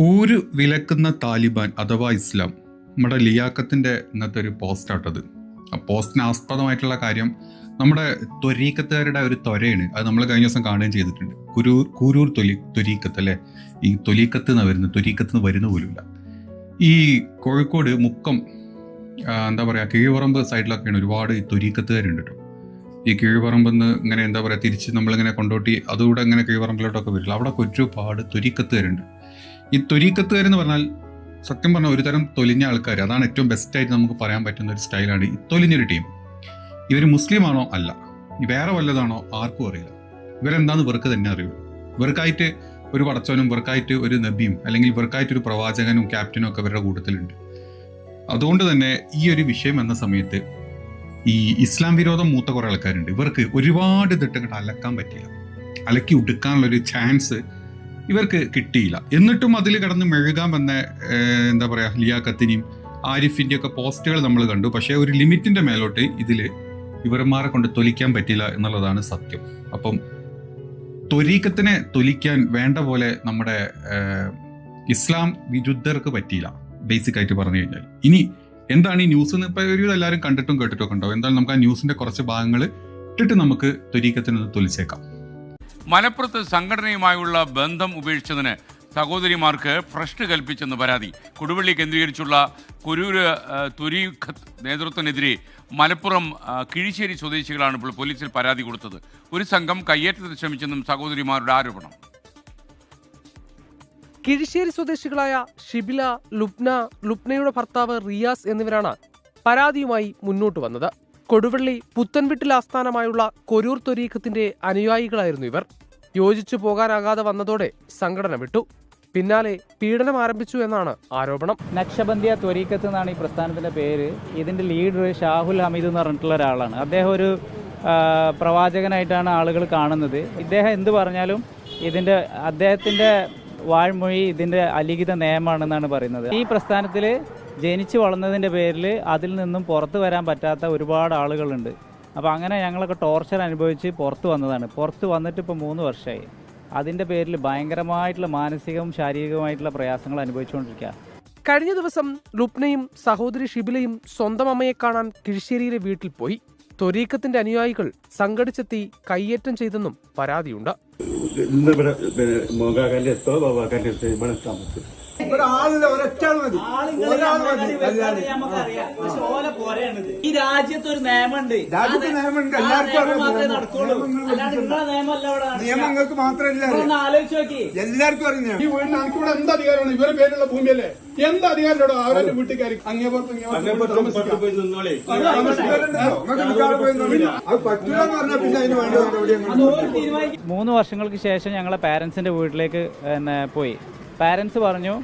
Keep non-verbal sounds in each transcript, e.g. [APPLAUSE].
ഊര് വിലക്കുന്ന താലിബാൻ അഥവാ ഇസ്ലാം. നമ്മുടെ ലിയാക്കത്തിന്റെ ഇന്നത്തെ ഒരു പോസ്റ്റാട്ടത് ആ പോസ്റ്റിന് ആസ്പദമായിട്ടുള്ള കാര്യം നമ്മുടെ ത്വരീക്കത്തുകാരുടെ ഒരു തൊരയാണ് അത് നമ്മൾ കഴിഞ്ഞ ദിവസം കാണുകയും ചെയ്തിട്ടുണ്ട്. കുരൂർ കുരൂർ തൊലി ത്വരീക്കത്ത് അല്ലെ? ഈ തൊലീക്കത്ത് നിന്ന് വരുന്ന ത്വരീക്കത്ത് നിന്ന് വരുന്ന പോലുമില്ല. ഈ കോഴിക്കോട് മുക്കം എന്താ പറയുക കീഴ്പറമ്പ് സൈഡിലൊക്കെയാണ് ഒരുപാട് ത്വരീക്കത്തുകാരുണ്ട് കേട്ടോ ഈ കീഴ്പറമ്പെന്ന് ഇങ്ങനെ എന്താ പറയുക തിരിച്ച് നമ്മളിങ്ങനെ കൊണ്ടോട്ടി അതുകൂടെ ഇങ്ങനെ കീഴ്പറമ്പിലോട്ടൊക്കെ വരില്ല. അവിടെ ഒരുപാട് ത്വരീക്കത്തുകാരുണ്ട് ഈ എന്ന് പറഞ്ഞാൽ സത്യം പറഞ്ഞാൽ ഒരു തരം തൊലിഞ്ഞ ആൾക്കാർ. അതാണ് ഏറ്റവും ബെസ്റ്റ് ആയിട്ട് നമുക്ക് പറയാൻ പറ്റുന്ന ഒരു സ്റ്റൈലാണ് ഈ തൊലിഞ്ഞൊരു ടീം ഇവർ മുസ്ലിമാണോ അല്ല. വേറെ വല്ലതാണോ ആർക്കും അറിയില്ല. ഇവരെന്താന്ന് ഇവർക്ക് തന്നെ അറിയുള്ളൂ. ഇവർക്കായിട്ട് ഒരു പടച്ചവനും ഇവർക്കായിട്ട് ഒരു നബിയും അല്ലെങ്കിൽ ഇവർക്കായിട്ട് ഒരു പ്രവാചകനും ക്യാപ്റ്റനും ഒക്കെ ഇവരുടെ കൂട്ടത്തിലുണ്ട്. അതുകൊണ്ട് തന്നെ ഈ ഒരു വിഷയം എന്ന സമയത്ത് ഈ ഇസ്ലാം വിരോധം മൂത്ത കുറെ ആൾക്കാരുണ്ട്. ഇവർക്ക് ഒരുപാട് തിട്ടങ്ങൾ അലക്കാൻ പറ്റില്ല. അലക്കി ഉടുക്കാനുള്ള ഒരു ചാൻസ് ഇവർക്ക് കിട്ടിയില്ല. എന്നിട്ടും അതിൽ കിടന്ന് മെഴുകാൻ വന്ന എന്താ പറയുക ലിയാക്കത്തിനെയും ആരിഫിന്റെ ഒക്കെ പോസ്റ്റുകൾ നമ്മൾ കണ്ടു. പക്ഷേ ഒരു ലിമിറ്റിന്റെ മേലോട്ട് ഇതിൽ ഇവർമാരെ കൊണ്ട് തൊലിക്കാൻ പറ്റില്ല എന്നുള്ളതാണ് സത്യം. അപ്പം ത്വരീക്കത്തിനെ തൊലിക്കാൻ വേണ്ട പോലെ നമ്മുടെ ഇസ്ലാം വിരുദ്ധർക്ക് പറ്റിയില്ല ബേസിക് ആയിട്ട് പറഞ്ഞു കഴിഞ്ഞാൽ ഇനി എന്താണ് ഈ ന്യൂസ് എന്ന് ഇപ്പോൾ ഒരു എല്ലാവരും കണ്ടിട്ടും കേട്ടിട്ടും ഒക്കെ ഉണ്ടാവും എന്തായാലും നമുക്ക് ആ ന്യൂസിന്റെ കുറച്ച് ഭാഗങ്ങൾ ഇട്ടിട്ട് നമുക്ക് ത്വരീക്കത്തിനൊന്ന് തൊലിച്ചേക്കാം. മലപ്പുറത്ത് സംഘടനയുമായുള്ള ബന്ധം ഉപേക്ഷിച്ചതിന് സഹോദരിമാർക്ക് ഭ്രഷ്ട് കൽപ്പിച്ചെന്ന് പരാതി. കൊടുവള്ളി കേന്ദ്രീകരിച്ചുള്ള കുരൂര് തുരീഖത്ത് നേതൃത്വത്തിനെതിരെ മലപ്പുറം കിഴിശ്ശേരി സ്വദേശികളാണ് ഇപ്പോൾ പോലീസിൽ പരാതി കൊടുത്തത്. ഒരു സംഘം കയ്യേറ്റത്തിന് ശ്രമിച്ചെന്നും സഹോദരിമാരുടെ ആരോപണം. കിഴിശ്ശേരി സ്വദേശികളായ ഷിബില ലുബ്ന ലുബ്നയുടെ ഭർത്താവ് റിയാസ് എന്നിവരാണ് പരാതിയുമായി മുന്നോട്ട് വന്നത്. കൊടുവള്ളി പുത്തൻവിട്ടിൽ ആസ്ഥാനമായുള്ള കൊരൂർ തൊരീഖത്തിന്റെ അനുയായികളായിരുന്നു ഇവർ. യോജിച്ചു പോകാനാകാതെ വന്നതോടെ സംഘടന വിട്ടു. പിന്നാലെ പീഡനം ആരംഭിച്ചു എന്നാണ് ആരോപണം. നക്ഷബന്ധിയ ത്വരീക്കത്ത് എന്നാണ് ഈ പ്രസ്ഥാനത്തിന്റെ പേര്. ഇതിന്റെ ലീഡർ ഷാഹുൽ ഹമീദ് എന്ന് പറഞ്ഞിട്ടുള്ള ഒരാളാണ്. അദ്ദേഹം ഒരു പ്രവാചകനായിട്ടാണ് ആളുകൾ കാണുന്നത്. ഇദ്ദേഹം എന്ത് പറഞ്ഞാലും ഇതിന്റെ അദ്ദേഹത്തിന്റെ വാഴ്മൊഴി ഇതിന്റെ അലിഖിത നിയമമാണെന്നാണ് പറയുന്നത്. ഈ പ്രസ്ഥാനത്തിൽ ജനിച്ചു വളർന്നതിന്റെ പേരിൽ അതിൽ നിന്നും പുറത്ത് വരാൻ പറ്റാത്ത ഒരുപാട് ആളുകളുണ്ട്. അപ്പോൾ അങ്ങനെ ഞങ്ങളൊക്കെ ടോർച്ചർ അനുഭവിച്ച് പുറത്ത് വന്നതാണ്. പുറത്ത് വന്നിട്ട് ഇപ്പോൾ മൂന്ന് വർഷമായി. അതിന്റെ പേരിൽ ഭയങ്കരമായിട്ടുള്ള മാനസികവും ശാരീരികവുമായിട്ടുള്ള പ്രയാസങ്ങൾ അനുഭവിച്ചുകൊണ്ടിരിക്കുക കഴിഞ്ഞ ദിവസം ലുപ്നയും സഹോദരി ഷിബിലയും സ്വന്തം അമ്മയെ കാണാൻ കിഴിശ്ശേരിയിലെ വീട്ടിൽ പോയി. ത്വരീഖത്തിന്റെ അനുയായികൾ സംഘടിച്ചെത്തി കയ്യേറ്റം ചെയ്തെന്നും പരാതിയുണ്ട്. ഇവിടെ ഒരൊറ്റാൾ മതി. ഒരാൾ മതി. അല്ലാതെ ഈ രാജ്യത്ത് ഒരു നിയമമുണ്ട്. രാജ്യത്ത് നിയമമുണ്ട്. എല്ലാവർക്കും അറിയാം. നിയമങ്ങൾക്ക് മാത്രമല്ല ഒന്ന് ആലോചിച്ച് നോക്കി. എല്ലാവർക്കും അറിയാം ഈ വീടിന് എനിക്കിവിടെ എന്ത് അധികാരമാണ് ഇവരുടെ പേരുള്ള ഭൂമിയല്ലേ? എന്ത് അധികാരമുണ്ടോ അവരുടെ വീട്ടുകാർ അങ്ങേപ്പുറത്ത് മൂന്ന് വർഷങ്ങൾക്ക് ശേഷം ഞങ്ങളെ പാരന്റ്സിന്റെ വീട്ടിലേക്ക് പോയി. പാരന്റ്സ് പറഞ്ഞു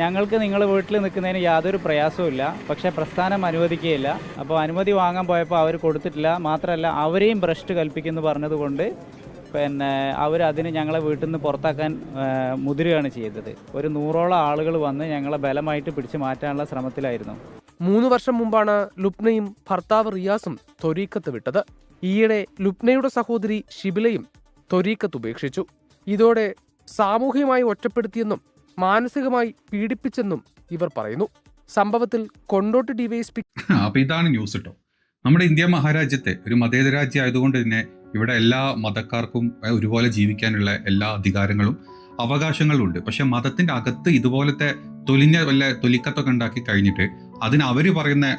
ഞങ്ങൾക്ക് നിങ്ങൾ വീട്ടിൽ നിൽക്കുന്നതിന് യാതൊരു പ്രയാസവും ഇല്ല. പക്ഷേ പ്രസ്ഥാനം അനുവദിക്കുകയില്ല. അപ്പോൾ അനുമതി വാങ്ങാൻ പോയപ്പോൾ അവർ കൊടുത്തിട്ടില്ല. മാത്രമല്ല അവരെയും ഭ്രഷ്ട് കൽപ്പിക്കുന്നു പറഞ്ഞതുകൊണ്ട് പിന്നെ അവരതിന് ഞങ്ങളെ വീട്ടിൽ നിന്ന് പുറത്താക്കാൻ മുതിരുകയാണ് ചെയ്തത്. ഒരു നൂറോളം ആളുകൾ വന്ന് ഞങ്ങളെ ബലമായിട്ട് പിടിച്ചു മാറ്റാനുള്ള ശ്രമത്തിലായിരുന്നു. മൂന്ന് വർഷം മുമ്പാണ് ലുപ്നയും ഭർത്താവ് റിയാസും ത്വരീക്കത്ത് വിട്ടത്. ഈയിടെ ലുപ്നയുടെ സഹോദരി ഷിബിലയും ത്വരീക്കത്ത് ഉപേക്ഷിച്ചു. ഇതോടെ സാമൂഹികമായി ഒറ്റപ്പെടുത്തിയെന്നും മാനസികമായി പീഡിപ്പിച്ചെന്നും ഇവർ പറയുന്നു. സംഭവത്തിൽ കൊണ്ടോട്ട് ഡിവൈഎസ്പി അപ്പൊ ഇതാണ് ന്യൂസ് കേട്ടോ നമ്മുടെ ഇന്ത്യ മഹാരാജ്യത്തെ ഒരു മതേതര രാജ്യം ആയതുകൊണ്ട് തന്നെ ഇവിടെ എല്ലാ മതക്കാർക്കും ഒരുപോലെ ജീവിക്കാനുള്ള എല്ലാ അധികാരങ്ങളും അവകാശങ്ങളും ഉണ്ട് പക്ഷെ മതത്തിന്റെ അകത്ത് ഇതുപോലത്തെ തൊലിഞ്ഞ വല്ല തൊലിക്കത്തൊക്കെ ഉണ്ടാക്കി കഴിഞ്ഞിട്ട് അതിന് അവർ പറയുന്ന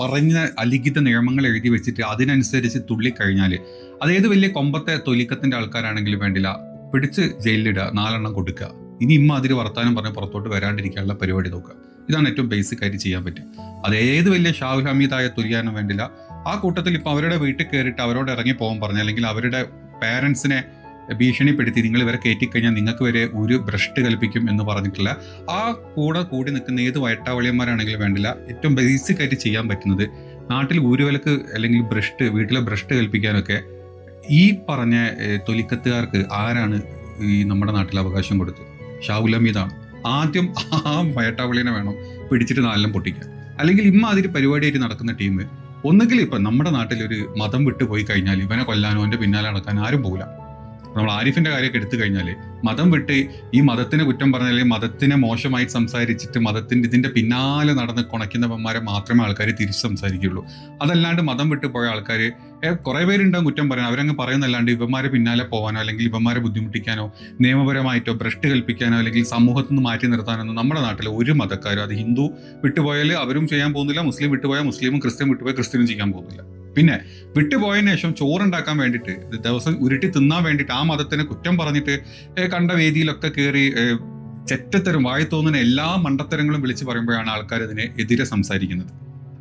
പറഞ്ഞ അലിഖിത നിയമങ്ങൾ എഴുതി വെച്ചിട്ട് അതിനനുസരിച്ച് തുള്ളിക്കഴിഞ്ഞാൽ അതേത് വലിയ കൊമ്പത്തെ തൊലിക്കത്തിന്റെ ആൾക്കാരാണെങ്കിലും വേണ്ടില്ല പിടിച്ച് ജയിലിലിടുക നാലെണ്ണം കൊടുക്കുക. ഇനി ഇമ്മാതിരി വർത്താനം പറഞ്ഞ് പുറത്തോട്ട് വരാണ്ടിരിക്കാനുള്ള പരിപാടി നോക്കുക. ഇതാണ് ഏറ്റവും ബേസിക് ആയിട്ട് ചെയ്യാൻ പറ്റുക. അത് ഏത് വലിയ ഷാഹുൽ ഹമീദായ വേണ്ടില്ല. ആ കൂട്ടത്തിൽ ഇപ്പോൾ അവരുടെ വീട്ടിൽ കയറിയിട്ട് അവരോട് ഇറങ്ങി പോകാൻ പറഞ്ഞു അല്ലെങ്കിൽ അവരുടെ പാരൻസിനെ ഭീഷണിപ്പെടുത്തി നിങ്ങൾ ഇവരെ കയറ്റിക്കഴിഞ്ഞാൽ നിങ്ങൾക്ക് വരെ ഒരു ഭ്രഷ്ട് കൽപ്പിക്കും എന്ന് പറഞ്ഞിട്ടില്ല ആ കൂടെ കൂടി നിൽക്കുന്ന ഏത് വയട്ടാവളിയന്മാരാണെങ്കിലും വേണ്ടില്ല. ഏറ്റവും ബേസിക് ആയിട്ട് ചെയ്യാൻ പറ്റുന്നത് നാട്ടിൽ ഊരുവിലക്ക് അല്ലെങ്കിൽ ഭ്രഷ്ട് വീട്ടിലെ ഭ്രഷ്ട് കൽപ്പിക്കാനൊക്കെ ഈ പറഞ്ഞ തൊലിക്കത്തുകാർക്ക് ആരാണ് ഈ നമ്മുടെ നാട്ടിൽ അവകാശം കൊടുത്തത്? ഷാഹുൽ ആദ്യം ആ വയട്ടാവളിനെ വേണം പിടിച്ചിട്ട് നാലെല്ലാം പൊട്ടിക്കുക അല്ലെങ്കിൽ ഇമ്മാതിരി പരിപാടിയായിട്ട് നടക്കുന്ന ടീം ഒന്നുകിൽ ഇപ്പം നമ്മുടെ നാട്ടിൽ ഒരു മതം വിട്ടുപോയി കഴിഞ്ഞാൽ ഇവനെ കൊല്ലാനോ എന്റെ പിന്നാലെ നടക്കാൻ ആരും പോകില്ല നമ്മൾ ആരിഫിന്റെ കാര്യമൊക്കെ എടുത്തു കഴിഞ്ഞാൽ മതം വിട്ട് ഈ മതത്തിനെ കുറ്റം പറഞ്ഞാൽ മതത്തിനെ മോശമായി സംസാരിച്ചിട്ട് മതത്തിന്റെ ഇതിന്റെ പിന്നാലെ നടന്ന് കുണയ്ക്കുന്നവന്മാരെ മാത്രമേ ആൾക്കാർ തിരിച്ച് സംസാരിക്കുകയുള്ളൂ. അതല്ലാണ്ട് മതം വിട്ട് പോയ ആൾക്കാർ കുറെ പേരുണ്ടാവും കുറ്റം പറയാൻ. അവരങ്ങ് പറയുന്നല്ലാണ്ട് ഇവന്മാരെ പിന്നാലെ പോകാനോ അല്ലെങ്കിൽ ഇവന്മാരെ ബുദ്ധിമുട്ടിക്കാനോ നിയമപരമായിട്ടോ ഭ്രഷ്ട് കൽപ്പിക്കാനോ അല്ലെങ്കിൽ സമൂഹത്തിൽ നിന്ന് മാറ്റി നിർത്താനൊന്നും നമ്മുടെ നാട്ടിലെ ഒരു മതക്കാരും അത് ഹിന്ദു വിട്ടുപോയാൽ അവരും ചെയ്യാൻ പോകുന്നില്ല മുസ്ലിം വിട്ടുപോയാൽ മുസ്ലിമും ക്രിസ്ത്യൻ വിട്ടുപോയാൽ ക്രിസ്ത്യനും ചെയ്യാൻ പോകുന്നില്ല. പിന്നെ വിട്ടുപോയതിനു ശേഷം ചോറുണ്ടാക്കാൻ വേണ്ടിയിട്ട് ദിവസം ഉരുട്ടി തിന്നാൻ വേണ്ടിയിട്ട് ആ മതത്തിനെ കുറ്റം പറഞ്ഞിട്ട് കണ്ട വേദിയിലൊക്കെ കയറി ചെറ്റത്തരം വായി തോന്നുന്ന എല്ലാ മണ്ടത്തരങ്ങളും വിളിച്ച് പറയുമ്പോഴാണ് ആൾക്കാർ ഇതിനെ എതിരെ സംസാരിക്കുന്നത്.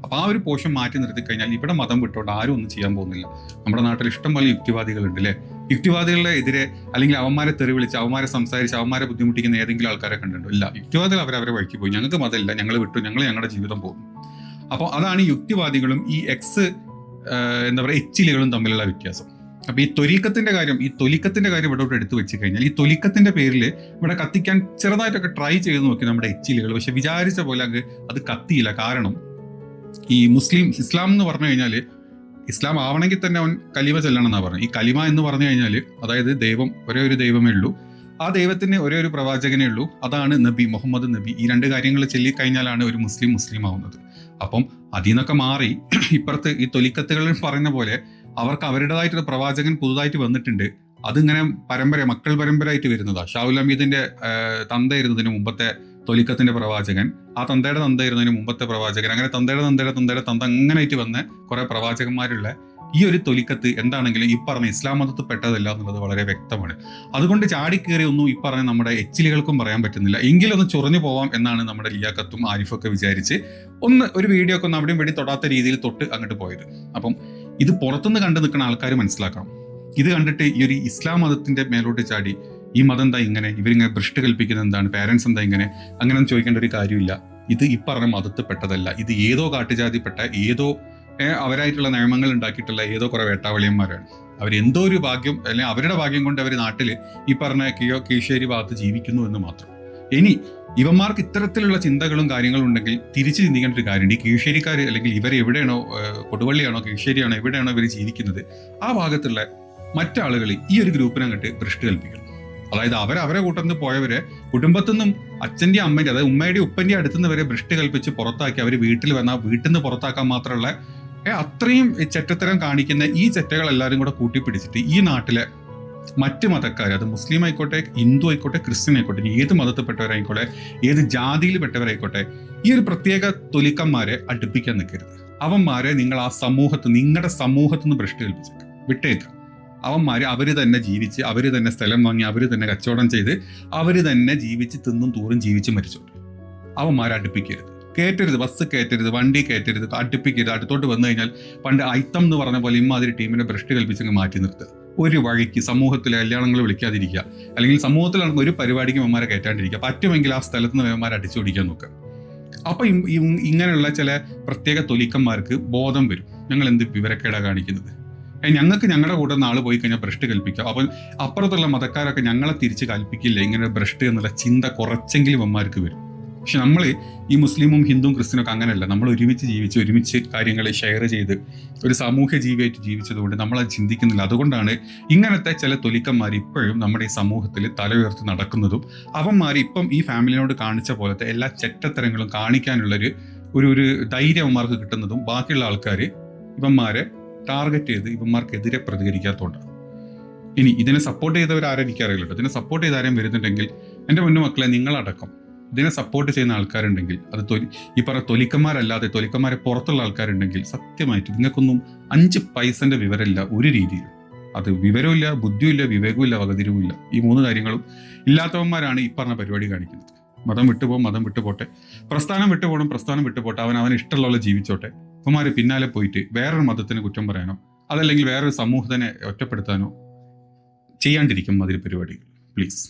അപ്പൊ ആ ഒരു പോഷൻ മാറ്റി നിർത്തി കഴിഞ്ഞാൽ ഇവിടെ മതം വിട്ടോണ്ട് ആരും ഒന്നും ചെയ്യാൻ പോകുന്നില്ല. നമ്മുടെ നാട്ടിൽ ഇഷ്ടം പോലെ യുക്തിവാദികളുണ്ട് അല്ലേ യുക്തിവാദികളുടെ എതിരെ അല്ലെങ്കിൽ അവന്മാരെ തെറി വിളിച്ച് അവന്മാരെ സംസാരിച്ച് അവന്മാരെ ബുദ്ധിമുട്ടിക്കുന്ന ഏതെങ്കിലും ആൾക്കാരെ കണ്ടിട്ടുണ്ടോ. ഇല്ല യുക്തിവാദികൾ അവർ അവരെ വഴിക്ക് പോയി. ഞങ്ങൾക്ക് മതമില്ല. ഞങ്ങൾ വിട്ടു. ഞങ്ങൾ ഞങ്ങളുടെ ജീവിതം പോകും അപ്പോൾ അതാണ് യുക്തിവാദികളും ഈ എക്സ് എന്താ പറയുക എച്ചിലുകളും തമ്മിലുള്ള വ്യത്യാസം. അപ്പൊ ഈ തൊലിക്കത്തിന്റെ കാര്യം ഈ തൊലിക്കത്തിന്റെ കാര്യം ഇവിടെ എടുത്തു വെച്ച് കഴിഞ്ഞാൽ ഈ തൊലിക്കത്തിന്റെ പേരിൽ ഇവിടെ കത്തിക്കാൻ ചെറുതായിട്ടൊക്കെ ട്രൈ ചെയ്ത് നോക്കി നമ്മുടെ എച്ചിലുകൾ. പക്ഷെ വിചാരിച്ച പോലെ അങ്ങ് അത് കത്തിയില്ല. കാരണം ഈ മുസ്ലിം ഇസ്ലാം എന്ന് പറഞ്ഞു കഴിഞ്ഞാൽ ഇസ്ലാം ആവണമെങ്കിൽ തന്നെ അവൻ കലിമ ചെല്ലണം എന്നാണ് പറഞ്ഞത്. ഈ കലിമ എന്ന് പറഞ്ഞു കഴിഞ്ഞാൽ അതായത് ദൈവം ഒരേ ഒരു ദൈവമേ ഉള്ളൂ. ആ ദൈവത്തിന് ഒരേ ഒരു പ്രവാചകനേ ഉള്ളൂ. അതാണ് നബി മുഹമ്മദ് നബി. ഈ രണ്ട് കാര്യങ്ങൾ ചൊല്ലിക്കഴിഞ്ഞാലാണ് ഒരു മുസ്ലിം മുസ്ലിം ആവുന്നത്. അപ്പം അതിൽ നിന്നൊക്കെ മാറി [CLEARS THROAT] ഇപ്പുറത്ത് ഈ തൊലിക്കത്തുകളിൽ പറഞ്ഞ പോലെ അവർക്ക് അവരുടേതായിട്ടൊരു പ്രവാചകൻ പുതുതായിട്ട് വന്നിട്ടുണ്ട്. അതിങ്ങനെ പരമ്പര മക്കൾ പരമ്പരയായിട്ട് വരുന്നതാ. ഷാവുൽ അമീദിന്റെ തന്തയിരുന്നതിന് മുമ്പത്തെ തൊലിക്കത്തിന്റെ പ്രവാചകൻ ആ തന്തയുടെ തന്തയായിരുന്നതിന് മുമ്പത്തെ പ്രവാചകൻ അങ്ങനെ തന്തയുടെ തന്തയുടെ തന്തയുടെ തന്ത അങ്ങനെയായിട്ട് വന്ന കുറെ പ്രവാചകന്മാരുള്ള ഈ ഒരു തൊലിക്കത്ത് എന്താണെങ്കിലും ഈ പറഞ്ഞ ഇസ്ലാം മതത്തിൽ പെട്ടതല്ല എന്നുള്ളത് വളരെ വ്യക്തമാണ്. അതുകൊണ്ട് ചാടിക്കേറി ഒന്നും ഈ പറഞ്ഞ നമ്മുടെ എച്ചിലുകൾക്കും പറയാൻ പറ്റുന്നില്ല. എങ്കിലൊന്ന് ചൊറിഞ്ഞു പോവാം എന്നാണ് നമ്മുടെ ലിയാക്കത്തും ആരിഫൊക്കെ വിചാരിച്ച് ഒന്ന് ഒരു വീഡിയോ ഒക്കെ ഒന്ന് അവിടെയും വേണ്ടി തൊടാത്ത രീതിയിൽ തൊട്ട് അങ്ങോട്ട് പോയത്. അപ്പം ഇത് പുറത്തുനിന്ന് കണ്ടു നിൽക്കുന്ന ആൾക്കാർ മനസ്സിലാക്കണം. ഇത് കണ്ടിട്ട് ഈ ഒരു ഇസ്ലാം മതത്തിന്റെ മേലോട്ട് ചാടി ഈ മതം എന്താ ഇങ്ങനെ? ഇവരിങ്ങനെ ഭ്രഷ്ട് കൽപ്പിക്കുന്നത് എന്താണ്? പാരൻസ് എന്താ ഇങ്ങനെ? അങ്ങനെ ചോദിക്കേണ്ട ഒരു കാര്യമില്ല. ഇത് ഈ പറഞ്ഞ മതത്തിൽ പെട്ടതല്ല. ഇത് ഏതോ കാട്ടുജാതിപ്പെട്ട ഏതോ അവരായിട്ടുള്ള നിയമങ്ങൾ ഉണ്ടാക്കിയിട്ടുള്ള ഏതോ കുറേ വേട്ടാവളിയന്മാരാണ്. അവർ എന്തോ ഒരു ഭാഗ്യം അല്ലെങ്കിൽ അവരുടെ ഭാഗ്യം കൊണ്ട് അവർ നാട്ടിൽ ഈ പറഞ്ഞ കിയോ കീഴ്ശ്ശേരി ഭാഗത്ത് ജീവിക്കുന്നു എന്ന് മാത്രം. ഇനി ഇവന്മാർക്ക് ഇത്തരത്തിലുള്ള ചിന്തകളും കാര്യങ്ങളും ഉണ്ടെങ്കിൽ തിരിച്ചു ചിന്തിക്കേണ്ട ഒരു കാര്യമുണ്ട്. ഈ കീഴ്ശ്ശേരിക്കാർ അല്ലെങ്കിൽ ഇവർ എവിടെയാണോ കൊടുവള്ളിയാണോ കീഴ്ശ്ശേരിയാണോ എവിടെയാണോ ഇവർ ജീവിക്കുന്നത് ആ ഭാഗത്തുള്ള മറ്റാളുകൾ ഈ ഒരു ഗ്രൂപ്പിനെ അങ്ങോട്ട് ഭ്രഷ്ട് കൽപ്പിക്കണം. അതായത് അവർ അവരെ നിന്ന് പോയവരെ കുടുംബത്തിൽ നിന്നും അച്ഛന്റെയും അമ്മേന്റെ അതായത് ഉമ്മയുടെ ഉപ്പന്റെ അടുത്തുനിന്ന് വരെ ഭ്രഷ്ട് കൽപ്പിച്ച് പുറത്താക്കി അവർ വീട്ടിൽ വന്നാൽ വീട്ടിൽ നിന്ന് പുറത്താക്കാൻ മാത്രമുള്ള ഏ, അത്രയും ചെറ്റത്തരം കാണിക്കുന്ന ഈ ചെറ്റകൾ എല്ലാവരും കൂടെ കൂട്ടിപ്പിടിച്ചിട്ട് ഈ നാട്ടിലെ മറ്റ് മതക്കാർ അത് മുസ്ലിം ആയിക്കോട്ടെ ഹിന്ദു ആയിക്കോട്ടെ ക്രിസ്ത്യൻ ആയിക്കോട്ടെ ഏത് മതത്തിൽപ്പെട്ടവരായിക്കോട്ടെ ഏത് ജാതിയിൽ പെട്ടവരായിക്കോട്ടെ ഈ ഒരു പ്രത്യേക തൊലിക്കന്മാരെ അടുപ്പിക്കാൻ നിൽക്കരുത്. അവന്മാരെ നിങ്ങൾ ആ സമൂഹത്ത് നിങ്ങളുടെ സമൂഹത്തിൽ നിന്ന് ഭ്രഷ്ട് കൽപ്പിച്ചേക്ക് വിട്ടേക്ക്. അവന്മാര് അവർ തന്നെ ജീവിച്ച് അവർ തന്നെ സ്ഥലം വാങ്ങി അവർ തന്നെ കച്ചവടം ചെയ്ത് അവർ തന്നെ ജീവിച്ച് തിന്നും തൂറും ജീവിച്ച് മരിച്ചോട്ടെ. അവന്മാരെ അടുപ്പിക്കരുത്. കയറ്റരുത് ബസ് കയറ്റരുത് വണ്ടി കയറ്റരുത് അടുപ്പിക്കരുത് അടുത്തോട്ട് വന്നു കഴിഞ്ഞാൽ പണ്ട് ഐത്തം എന്ന് പറഞ്ഞ പോലെ ഇമാതിരി ടീമിനെ ഭ്രഷ്ട് കൽപ്പിച്ചങ്ങ് മാറ്റി നിർത്തുക ഒരു വഴിക്ക് സമൂഹത്തിലെ കല്യാണങ്ങൾ വിളിക്കാതിരിക്കുക അല്ലെങ്കിൽ സമൂഹത്തിൽ നടക്കുന്ന ഒരു പരിപാടിക്ക് മെമ്മാരെ കയറ്റാണ്ടിരിക്കുക. പറ്റുമെങ്കിൽ ആ സ്ഥലത്ത് നിന്ന് മെമ്മാരെ അടിച്ചുപിടിക്കാൻ നോക്കുക അപ്പൊ ഇം- ഇം- ഇങ്ങനെയുള്ള ചില പ്രത്യേക തൊലിക്കന്മാർക്ക് ബോധം വരും. ഞങ്ങൾ എന്ത് വിവരക്കേടാ കാണിക്കുന്നത്? ഞങ്ങൾക്ക് ഞങ്ങളുടെ കൂടെ ആൾ പോയി കഴിഞ്ഞാൽ ഭ്രഷ്ട് കൽപ്പിക്കാം. അപ്പം അപ്പുറത്തുള്ള മതക്കാരൊക്കെ ഞങ്ങളെ തിരിച്ച് കൽപ്പിക്കില്ല? ഇങ്ങനെ ഭ്രഷ്ട് എന്നുള്ള ചിന്ത കുറച്ചെങ്കിലും അമ്മമാർക്ക് വരും. പക്ഷെ നമ്മൾ ഈ മുസ്ലിമും ഹിന്ദുവും ക്രിസ്ത്യനൊക്കെ അങ്ങനെയല്ല നമ്മൾ ഒരുമിച്ച് ജീവിച്ച് ഒരുമിച്ച് കാര്യങ്ങളെ ഷെയർ ചെയ്ത് ഒരു സാമൂഹ്യ ജീവിയായിട്ട് ജീവിച്ചതുകൊണ്ട് നമ്മൾ അത് ചിന്തിക്കുന്നില്ല. അതുകൊണ്ടാണ് ഇങ്ങനത്തെ ചില തൊലിക്കന്മാർ ഇപ്പോഴും നമ്മുടെ ഈ സമൂഹത്തിൽ തല ഉയർത്തി നടക്കുന്നതും അവന്മാർ ഇപ്പം ഈ ഫാമിലിനോട് കാണിച്ച പോലത്തെ എല്ലാ ചെറ്റത്തരങ്ങളും കാണിക്കാനുള്ളൊരു ഒരു ഒരു ധൈര്യം അവന്മാർക്ക് കിട്ടുന്നതും ബാക്കിയുള്ള ആൾക്കാർ ഇവന്മാരെ ടാർഗറ്റ് ചെയ്ത് ഇവന്മാർക്കെതിരെ പ്രതികരിക്കാത്തതുകൊണ്ടാണ്. ഇനി ഇതിനെ സപ്പോർട്ട് ചെയ്തവർ ആരും എനിക്കറിയില്ല കേട്ടോ. ഇതിനെ സപ്പോർട്ട് ചെയ്ത് ആരും വരുന്നുണ്ടെങ്കിൽ എന്റെ മുന്നു മക്കളെ നിങ്ങളടക്കം ഇതിനെ സപ്പോർട്ട് ചെയ്യുന്ന ആൾക്കാരുണ്ടെങ്കിൽ അത് തൊലി ഈ പറഞ്ഞ തൊലിക്കന്മാരല്ലാതെ തൊലിക്കന്മാരെ പുറത്തുള്ള ആൾക്കാരുണ്ടെങ്കിൽ സത്യമായിട്ട് നിങ്ങൾക്കൊന്നും അഞ്ച് പൈസന്റെ വിവരമില്ല ഒരു രീതിയിലും. അത് വിവരമില്ല ബുദ്ധിയുമില്ല വിവേകമില്ല വകതിരിവുമില്ല. ഈ മൂന്ന് കാര്യങ്ങളും ഇല്ലാത്തവന്മാരാണ് ഈ പറഞ്ഞ പരിപാടി കാണിക്കുന്നത്. മതം വിട്ടുപോകും മതം വിട്ടുപോട്ടെ പ്രസ്ഥാനം വിട്ടുപോകണം പ്രസ്ഥാനം വിട്ടുപോട്ടെ അവൻ അവന് ഇഷ്ടമുള്ള ജീവിച്ചോട്ടെ. അവന്മാര് പിന്നാലെ പോയിട്ട് വേറൊരു മതത്തിന് കുറ്റം പറയാനോ അതല്ലെങ്കിൽ വേറൊരു സമൂഹത്തിനെ ഒറ്റപ്പെടുത്താനോ ചെയ്യാണ്ടിരിക്കും അതിൽ പരിപാടികൾ. പ്ലീസ്